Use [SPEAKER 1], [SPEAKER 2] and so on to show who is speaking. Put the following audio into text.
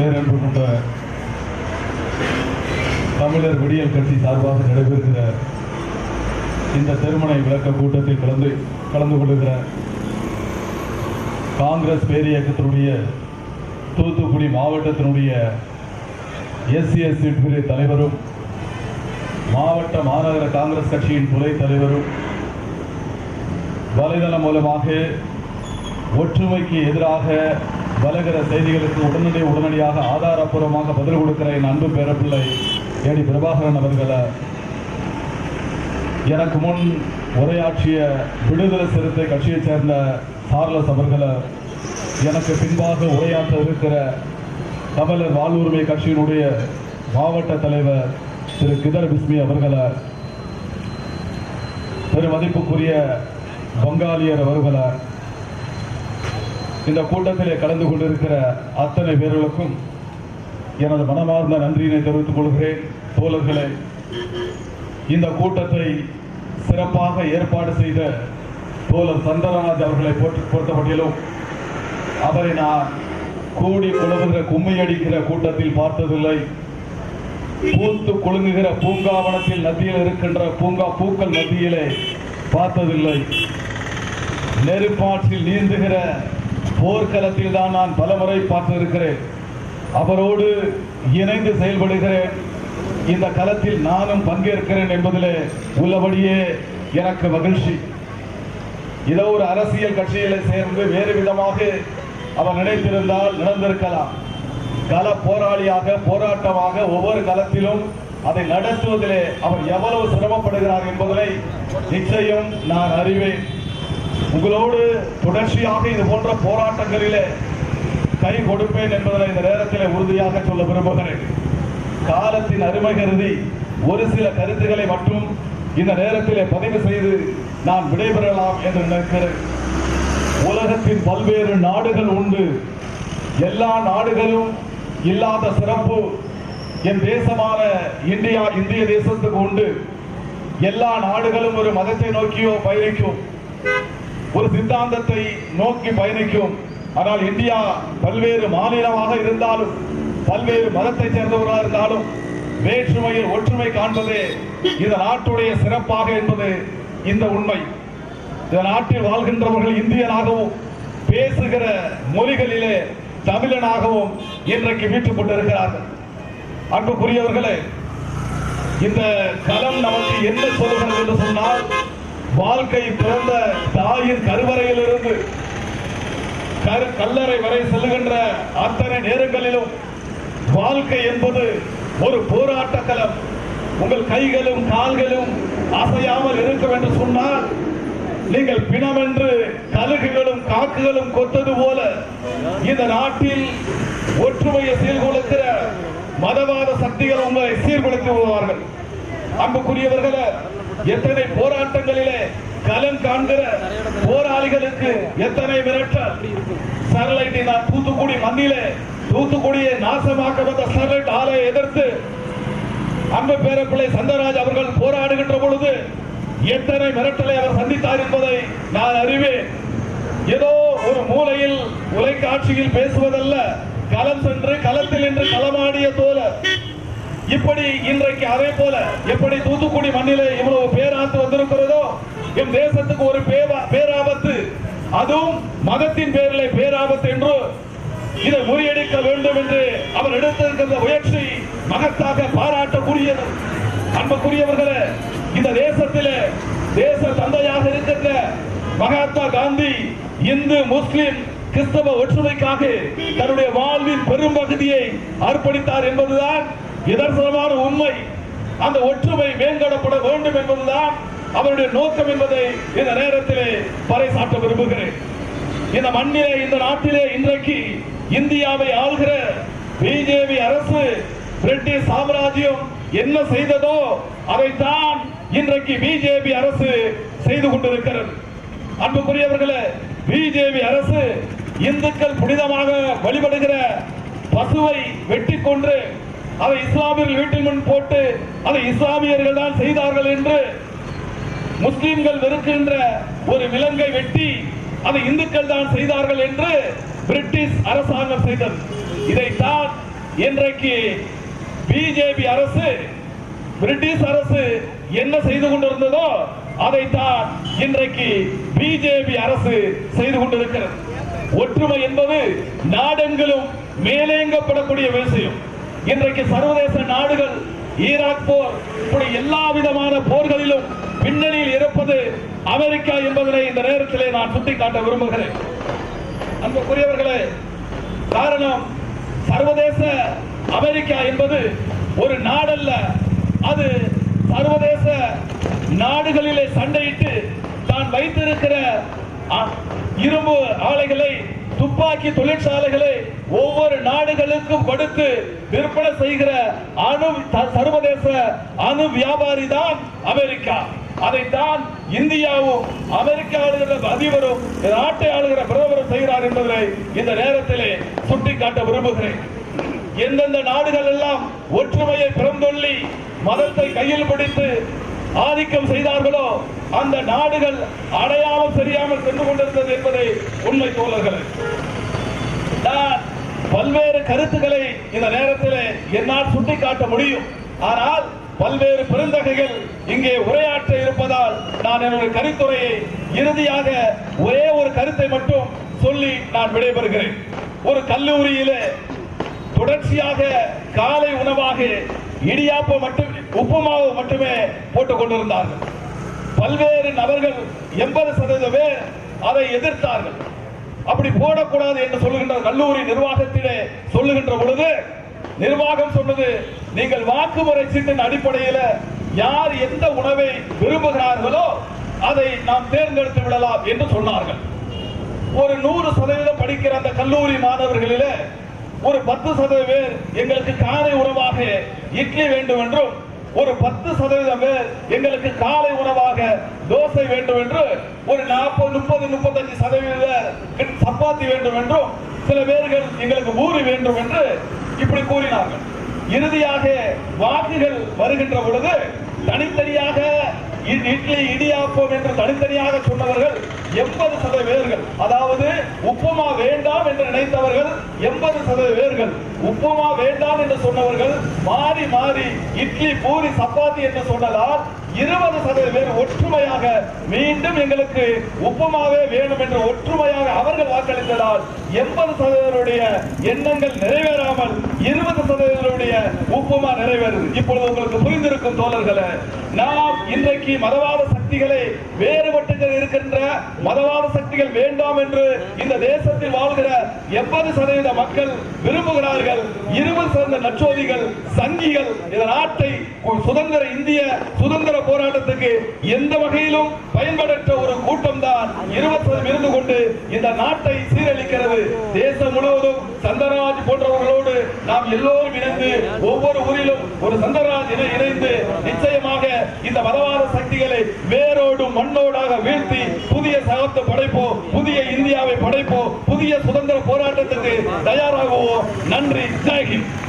[SPEAKER 1] பேரன்பு கொண்ட தமிழர் விடியல் கட்சி சார்பாக நடைபெறுகிற இந்த திருமண விளக்க கூட்டத்தில் கலந்து கலந்து கொள்ளுகிற காங்கிரஸ் பேரியக்கத்தினுடைய தூத்துக்குடி மாவட்டத்தினுடைய எஸ்சிஎஸ்சி பிரிவு தலைவரும் மாவட்ட மாநகர காங்கிரஸ் கட்சியின் துணை தலைவரும் வலைதளம் மூலமாக ஒற்றுமைக்கு எதிராக வலகிற செய்திகளுக்கு உடனடி உடனடியாக ஆதாரப்பூர்வமாக பதில் கொடுக்கிற என் அன்பு பேரப்பிள்ளை ஏடி பிரபாகரன் அவர்களை எனக்கு முன் உரையாற்றிய விடுதலை சிறுத்தை கட்சியைச் சேர்ந்த சார்லஸ் அவர்களை எனக்கு பின்பாக உரையாற்ற இருக்கிற தமிழர் வாழ்வுரிமை கட்சியினுடைய மாவட்ட தலைவர் திரு கிதர் பிஸ்மி அவர்களை பெருமதிப்புக்குரிய பங்காளியர் அவர்களை இந்த கூட்டத்திலே கலந்து கொண்டிருக்கிற அத்தனை பேர்களுக்கும் எனது மனமார்ந்த நன்றியினை தெரிவித்துக் கொள்கிறேன். தோழர்களே இந்த கூட்டத்தை சிறப்பாக ஏற்பாடு செய்த தோழர் சந்திரநாத் அவர்களை பொறுத்த- பொறுத்தமட்டிலும் அவரை நான் கூடி குழுவுகிற கும்மி அடிக்கிற கூட்டத்தில் பார்த்ததில்லை. பூத்து குழுங்குகிற பூங்காவனத்தில் நதியில் இருக்கின்ற பூங்கா பூக்கள் மத்தியிலே பார்த்ததில்லை. நெருப்பாற்றில் நீந்துகிற போர்க்களத்தில் தான் நான் பலமுறை பார்த்திருக்கிறேன். அவரோடு இணைந்து செயல்படுகிறேன். இந்த களத்தில் நானும் பங்கேற்கிறேன் என்பதில் உள்ளபடியே எனக்கு மகிழ்ச்சி. இதோ ஒரு அரசியல் கட்சியில் சேர்ந்து வேறு விதமாக அவர் நினைத்திருந்தால் நடந்திருக்கலாம். கள போராளியாக போராட்டமாக ஒவ்வொரு களத்திலும் அதை நடத்துவதிலே அவர் எவ்வளவு சிரமப்படுகிறார் என்பதனை நிச்சயம் நான் அறிவேன். உங்களோடு தொடர்ச்சியாக இது போன்ற போராட்டங்களிலே கை கொடுப்பேன் என்பதனை இந்த நேரத்தில் உறுதியாக சொல்ல விரும்புகிறேன். காலத்தின் அருமை கருதி ஒரு சில கருத்துக்களை மட்டும் இந்த நேரத்திலே பதிவு செய்து நான் விடைபெறலாம் என்று நினைக்கிறேன். உலகத்தின் பல்வேறு நாடுகள் உண்டு. எல்லா நாடுகளும் இல்லாத சிறப்பு என் தேசமான இந்தியா இந்திய தேசத்துக்கு உண்டு. எல்லா நாடுகளும் ஒரு மதத்தை நோக்கியோ பயணிக்கும் ஒரு சித்தாந்தத்தை நோக்கி பயணிக்கும். ஆனால் இந்தியா பல்வேறு மாநிலமாக இருந்தாலும் பல்வேறு மதத்தை சேர்ந்தவராக இருந்தாலும் வேற்றுமையில் ஒற்றுமை காண்பதே இந்த நாட்டுடைய சிறப்பாக என்பது இந்த உண்மை. இந்த நாட்டில் வாழ்கின்றவர்கள் இந்தியனாகவும் பேசுகிற மொழிகளிலே தமிழனாகவும் இன்றைக்கு வீட்டுக் கொண்டிருக்கிறார்கள் அன்புக்குரியவர்களே இந்த களம் நமக்கு என்ன சொல்லுகிறது என்று சொன்னால் வாழ்க்கை பிறந்த தாயின் கருவறையிலிருந்து கரு கல்லறை வரை செல்லுகின்ற அத்தனை நேரங்களிலும் வாழ்க்கை என்பது ஒரு போராட்ட களம். உங்கள் கைகளும் கால்களும் அசையாமல் இருக்கும் என்று சொன்னால் நீங்கள் பிணமென்று கழுகுகளும் காக்குகளும் கொத்தது போல இந்த நாட்டில் ஒற்றுமையை சீர்குலைக்கிற மதவாத சக்திகள் உங்களை சீர்குலைத்து விடுவார்கள் அன்புக்குரியவர்களை எத்தனை போராட்டங்களிலே களம் காண்கிற போராளிகளுக்கு எத்தனை மிரட்டல்? ஸ்டெர்லைட் நான் தூத்துக்குடி மண்ணிலே தூத்துக்குடியை நாசமாக்கப்பட்ட ஸ்டெர்லைட் ஆலையை எதிர்த்து அன்பு பேரப்பிள்ளை சந்தராஜ் அவர்கள் போராடுகின்ற பொழுது எத்தனை மிரட்டலை அவர் சந்தித்தார் என்பதை நான் அறிவேன். ஏதோ ஒரு மூலையில் உலைக்காட்சியில் பேசுவதல்ல களம் சென்று களத்தில் இப்படி இன்றைக்கு அதே போல எப்படி தூத்துக்குடி மண்ணில இவ்வளவு பேராத்து வந்திருக்கிறதோ என் தேசத்துக்கு ஒரு பேவா- பேராபத்து அதுவும் மதத்தின் பேரில் பேராபத்து என்று இதை முறியடிக்க வேண்டும் என்று அவர் எடுத்திருக்கிற முயற்சி மகத்தாக பாராட்டக்கூடியது. அன்புக்குரியவர்களே இந்த தேசத்திலே தேச தந்தையாக இருக்கின்ற மகாத்மா காந்தி இந்து முஸ்லிம் கிறிஸ்தவ ஒற்றுமைக்காக தன்னுடைய வாழ்வின் பெரும்பகுதியை அர்ப்பணித்தார் என்பதுதான் நிதர்சனமான உண்மை அந்த ஒற்றுமை மேம்படப்பட வேண்டும் என்பதுதான் அவருடைய நோக்கம் என்பதை இந்த நேரத்திலே பறைசாற்ற விரும்புகிறேன். இந்த மண்ணிலே இந்த நாட்டிலே இன்றைக்கு இந்தியாவை ஆள்கிற பிஜேபி அரசு பிரிட்டிஷ் சாம்ராஜ்யம் என்ன செய்ததோ அதைத்தான் இன்றைக்கு பிஜேபி அரசு செய்து கொண்டிருக்கிறது. அன்புக்குரியவர்களே பிஜேபி அரசு இந்துக்கள் புனிதமாக வழிபடுகிற பசுவை வெட்டி கொன்று அதை இஸ்லாமியர்கள் வீட்டில் முன் போட்டு அதை இஸ்லாமியர்கள் தான் செய்தார்கள் என்று முஸ்லிம்கள் வெறுக்கின்ற ஒரு விலங்கை வெட்டி அதை இந்துக்கள் தான் செய்தார்கள் என்று பிரிட்டிஷ் அரசாங்கம் செய்தது. இதைத்தான் இன்றைக்கு பிஜேபி அரசு பிரிட்டிஷ் அரசு என்ன செய்து கொண்டிருந்ததோ அதைத்தான் இன்றைக்கு பிஜேபி அரசு செய்து கொண்டிருக்கிறது. ஒற்றுமை என்பது நாடெங்கிலும் மேலேங்கப்படக்கூடிய விஷயம். இன்றைக்கு சர்வதேச நாடுகள் ஈராக் போர் இப்படி எல்லா விதமான போர்களிலும் பின்னணியில் இருப்பது அமெரிக்கா என்பதனை இந்த நேரத்திலே நான் சுட்டிக்காட்ட விரும்புகிறேன். அன்புக்குரியவர்களே காரணம் சர்வதேச அமெரிக்கா என்பது ஒரு நாடல்ல. அது சர்வதேச நாடுகளிலே சண்டையிட்டு தான் வைத்திருக்கிற அ- இரும்பு ஆலைகளை துப்பாக்கி தொழிற்சாலைகளை ஒவ்வொரு நாடுகளுக்கும் கொடுத்து விற்பனை செய்கிற அணு த- சர்வதேச அணு வியாபாரி தான் அமெரிக்கா. அதைத்தான் இந்தியாவும் அமெரிக்கா ஆளுகிற அதிபரும் நாட்டை ஆளுகிற பிரதமரும் செய்கிறார் என்பதை இந்த நேரத்திலே சுட்டிக்காட்ட விரும்புகிறேன். எந்தெந்த நாடுகள் எல்லாம் ஒற்றுமையை பிறந்தொள்ளி மதத்தை கையில் பிடித்து ஆதிக்கம் செய்தார்களோ அந்த நாடுகள் அடையாளம் தெரியாமல் சென்று கொண்டிருந்தது என்பதை உண்மை தோழர்கள். நான் பல்வேறு கருத்துக்களை இந்த நேரத்தில் என்னால் சுட்டிக்காட்ட முடியும். ஆனால் பல்வேறு பெருந்தகைகள் இங்கே உரையாற்ற இருப்பதால் நான் என்னுடைய கருத்துரையை இறுதியாக ஒரே ஒரு கருத்தை மட்டும் சொல்லி நான் விடைபெறுகிறேன். ஒரு கல்லூரியிலே தொடர்ச்சியாக காலை உணவாக இடியாப்பம் மட்டும் உப்புமாவு மட்டுமே போட்டுக் கொண்டிருந்தார்கள். பல்வேறு நபர்கள் எண்பது சதவீத பேர் அதை எதிர்த்தார்கள். அப்படி போடக்கூடாது என்று சொல்லுகின்ற கல்லூரி நிர்வாகத்திலே சொல்லுகின்ற பொழுது நிர்வாகம் சொன்னது நீங்கள் வாக்குமுறை சீட்டின் அடிப்படையில் யார் எந்த உணவை விரும்புகிறார்களோ அதை நாம் தேர்ந்தெடுத்து விடலாம் என்று சொன்னார்கள். ஒரு நூறு சதவீதம் படிக்கிற அந்த கல்லூரி மாணவர்களிலே ஒரு பத்து சதவீத பேர் எங்களுக்கு காலை உணவாக இட்லி வேண்டும் என்றும் ஒரு பத்து சதவீதம் பேர் எங்களுக்கு காலை உணவாக தோசை வேண்டும் என்று ஒரு நாற்பது முப்பது முப்பத்தஞ்சு சதவீத சப்பாத்தி வேண்டும் என்றும் சில பேர்கள் எங்களுக்கு ஊறி வேண்டும் என்று இப்படி கூறினார்கள். இறுதியாக வாக்குகள் வருகின்ற பொழுது தனித்தனியாக இட்லி இடியாப்பம் என்று தனித்தனியாக சொன்னவர்கள் எண்பது சதவீத பேர்கள் அதாவது உப்புமா வேண்டாம் என்று நினைத்தவர்கள் எண்பது சதவீத பேர்கள் உப்புமா வேண்டாம் என்று சொன்னவர்கள் மாறி மாறி இட்லி பூரி சப்பாத்தி என்று சொன்னதால் இருபது சதவீத பேர் ஒற்றுமையாக மீண்டும் எங்களுக்கு உப்புமாவே வேணும் என்று ஒற்றுமையாக அவர்கள் வாக்களித்ததால் எண்பது சதவீதருடைய எண்ணங்கள் நிறைவேறாமல் இருபது சதவீதருடைய உப்புமா நிறைவேறுது. இப்பொழுது உங்களுக்கு புரிந்திருக்கும் தோழர்களை நாம் இன்றைக்கு மதவாத சக்திகளை வேறுபட்டு இருக்கின்ற மதவாத சக்திகள் வேண்டாம் என்று இந்த தேசத்தில் வாழ்கிற எண்பது சதவீத மக்கள் விரும்புகிறார்கள். இருபது சதவீத நச்சோதிகள் சங்கிகள் இந்த நாட்டை சுதந்திர இந்திய சுதந்திர போராட்டத்துக்கு எந்த வகையிலும் பயன்படற்ற ஒரு கூட்டம் தான் இருபது இருந்து கொண்டு இந்த நாட்டை சீரழிக்கிறது. தேசம் முழுவதும் சந்தராஜ் போன்றவர்களோடு நாம் எல்லோரும் இணைந்து ஒவ்வொரு ஊரிலும் ஒரு சந்தராஜ் இணைந்து நிச்சயம் him.